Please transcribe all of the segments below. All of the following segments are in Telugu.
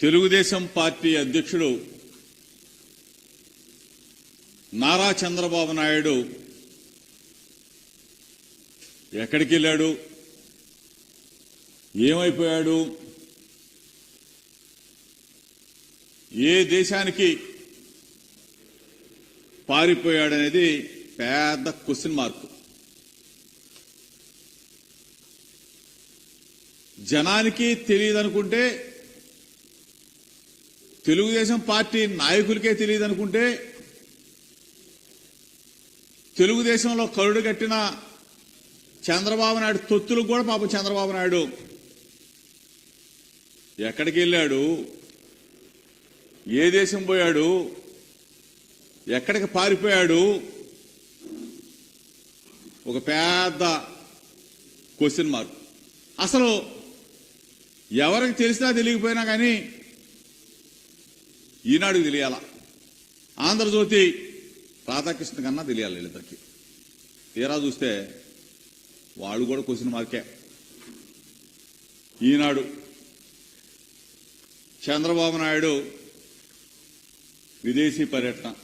తెలుగుదేశం పార్టీ అధ్యక్షుడు నారా చంద్రబాబు నాయుడు ఎక్కడికి వెళ్ళాడు ఏమైపోయాడు? ఏ దేశానికి పారిపోయాడనేది పెద్ద క్వశ్చన్ మార్క్. జనానికి తెలియదనుకుంటే తెలుగుదేశం పార్టీ నాయకులకే తెలియదు అనుకుంటే తెలుగుదేశంలో కరుడు కట్టిన చంద్రబాబు నాయుడు తొత్తులకు కూడా పాపం చంద్రబాబు నాయుడు ఎక్కడికి వెళ్ళాడు? ఏ దేశం పోయాడు? ఎక్కడికి పారిపోయాడు? ఒక పెద్ద క్వశ్చన్ మార్క్. అసలు ఎవరికి తెలిసినా తెలియకపోయినా కానీ ఈనాడు తెలియాల? ఆంధ్రజ్యోతి రాధాకృష్ణ కన్నా తెలియాలి వీళ్ళిద్దరికి. తీరా చూస్తే వాళ్ళు కూడా క్వశ్చన్ మార్కే. ఈనాడు చంద్రబాబు నాయుడు విదేశీ పర్యటన.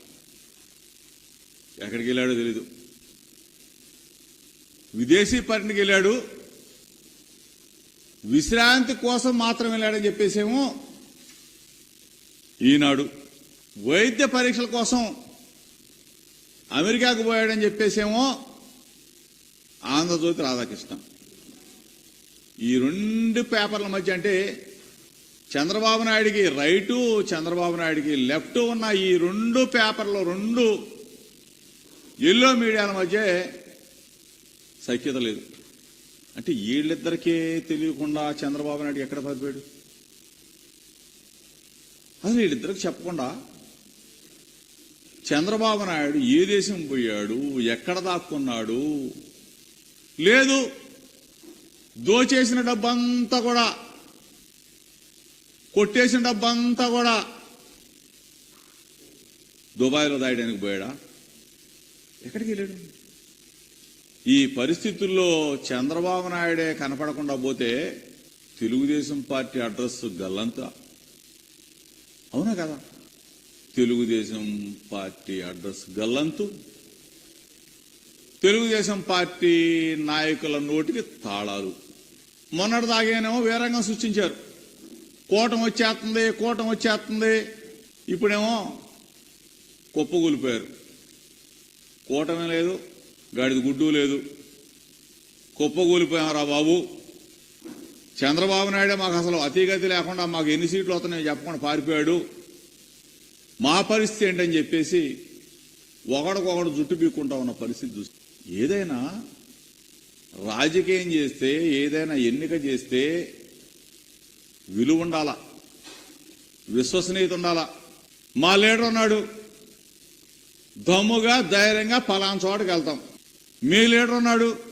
ఎక్కడికి వెళ్ళాడో తెలీదు. విదేశీ పర్యటనకి వెళ్ళాడు. విశ్రాంతి కోసం మాత్రం వెళ్ళాడని చెప్పేసేమో ఈనాడు వైద్య పరీక్షల కోసం అమెరికాకు పోయాడని చెప్పేసేమో ఆంధ్రజ్యోతి రాధాకృష్ణ. ఈ రెండు పేపర్ల మధ్య అంటే చంద్రబాబు నాయుడికి రైటు చంద్రబాబు నాయుడికి లెఫ్ట్ ఉన్న ఈ రెండు పేపర్లు రెండు ఎల్లో మీడియాల మధ్య సఖ్యత లేదు. అంటే వీళ్ళిద్దరికే తెలియకుండా చంద్రబాబు నాయుడు ఎక్కడ పదిపోయాడు అసలు వీళ్ళిద్దరికి చెప్పకుండా చంద్రబాబు నాయుడు ఏ దేశం పోయాడు? ఎక్కడ దాక్కున్నాడు? లేదు దోచేసిన డబ్బంతా కూడా కొట్టేసిన డబ్బంతా కూడా దుబాయ్లో దాయడానికి పోయాడా? ఎక్కడికి వెళ్ళాడు? ఈ పరిస్థితుల్లో చంద్రబాబు నాయుడే కనపడకుండా పోతే తెలుగుదేశం పార్టీ అడ్రస్ గల్లంతా. అవునా కదా? తెలుగుదేశం పార్టీ అడ్రస్ గల్లంతు. తెలుగుదేశం పార్టీ నాయకుల నోటికి తాళాలు. మొన్నటి దాగేనేమో వేరంగా సృష్టించారు. కూటం వచ్చేస్తుంది కూటం వచ్చేస్తుంది. ఇప్పుడేమో కుప్పగూలిపోయారు కూటమే లేదు గాడిది గుడ్డు లేదు. కుప్పగూలిపోయాం బాబు? చంద్రబాబు నాయుడు మాకు అసలు అతిగతి లేకుండా మాకు ఎన్ని సీట్లు వస్తున్నాయో చెప్పకుండా పారిపోయాడు. మా పరిస్థితి ఏంటని చెప్పేసి ఒకడికొకడు జుట్టు పీక్కుంటా ఉన్న పరిస్థితి చూసి ఏదైనా రాజకీయం చేస్తే ఏదైనా ఎన్నిక చేస్తే విలువ ఉండాలా విశ్వసనీయత ఉండాలా మా లీడర్ ఉన్నాడు. దమ్ముగా ధైర్యంగా పలానా చోటకి వెళ్తాం మీ లీడర్ ఉన్నాడు.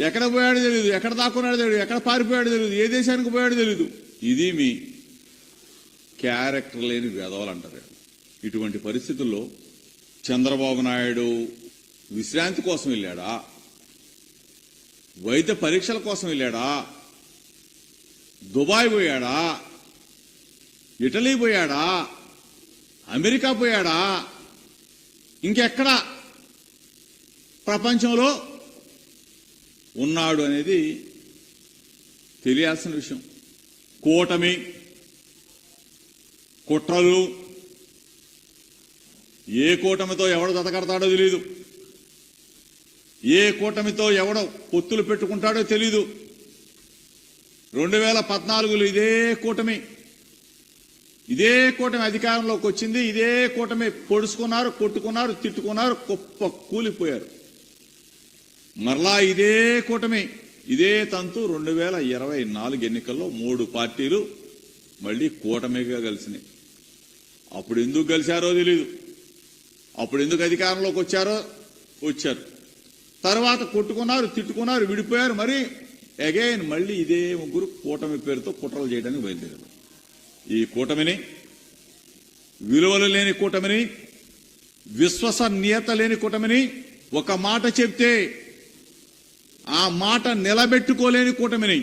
ఎక్కడ పోయాడో తెలియదు ఎక్కడ దాక్కున్నాడో తెలియదు ఎక్కడ పారిపోయాడో తెలియదు ఏ దేశానికి పోయాడో తెలియదు ఇది మీ క్యారెక్టర్ లేని వేదవాలు అంటారు ఇటువంటి పరిస్థితుల్లో చంద్రబాబు నాయుడు విశ్రాంతి కోసం వెళ్ళాడా? వైద్య పరీక్షల కోసం వెళ్ళాడా? దుబాయ్ పోయాడా? ఇటలీ పోయాడా? అమెరికా పోయాడా? ఇంకెక్కడ? ప్రపంచంలో ఉన్నాడు అనేది తెలియాల్సిన విషయం. కూటమి కుట్రలు ఏ కూటమితో ఎవడు దతకడతాడో తెలియదు ఏ కూటమితో ఎవడో పొత్తులు పెట్టుకుంటాడో తెలీదు. రెండు వేల పద్నాలుగులో ఇదే కూటమి. ఇదే కూటమి అధికారంలోకి వచ్చింది. ఇదే కూటమి పొడుచుకున్నారు కొట్టుకున్నారు తిట్టుకున్నారు గొప్ప కూలిపోయారు మరలా ఇదే కూటమి. ఇదే తంతు రెండు వేల ఇరవై నాలుగు ఎన్నికల్లో మూడు పార్టీలు మళ్ళీ కూటమిగా కలిసినాయి. అప్పుడు ఎందుకు కలిశారో తెలియదు అప్పుడు ఎందుకు అధికారంలోకి వచ్చారో వచ్చారు. తర్వాత కొట్టుకున్నారు తిట్టుకున్నారు విడిపోయారు మరి. అగైన్ మళ్ళీ ఇదే ముగ్గురు కూటమి పేరుతో కుట్రలు చేయడానికి బయలుదేరారు. ఈ కూటమిని విలువలు లేని కూటమిని విశ్వసనీయత లేని కూటమిని ఒక మాట చెప్తే ఆ మాట నిలబెట్టుకోలేని కూటమిని.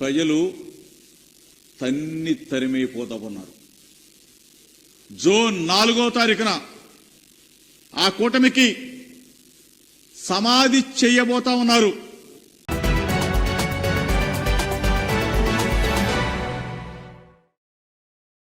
ప్రజలు తన్ని తరిమైపోతా ఉన్నారు జూన్ నాలుగో తారీఖున ఆ కూటమికి సమాధి చేయబోతా ఉన్నారు.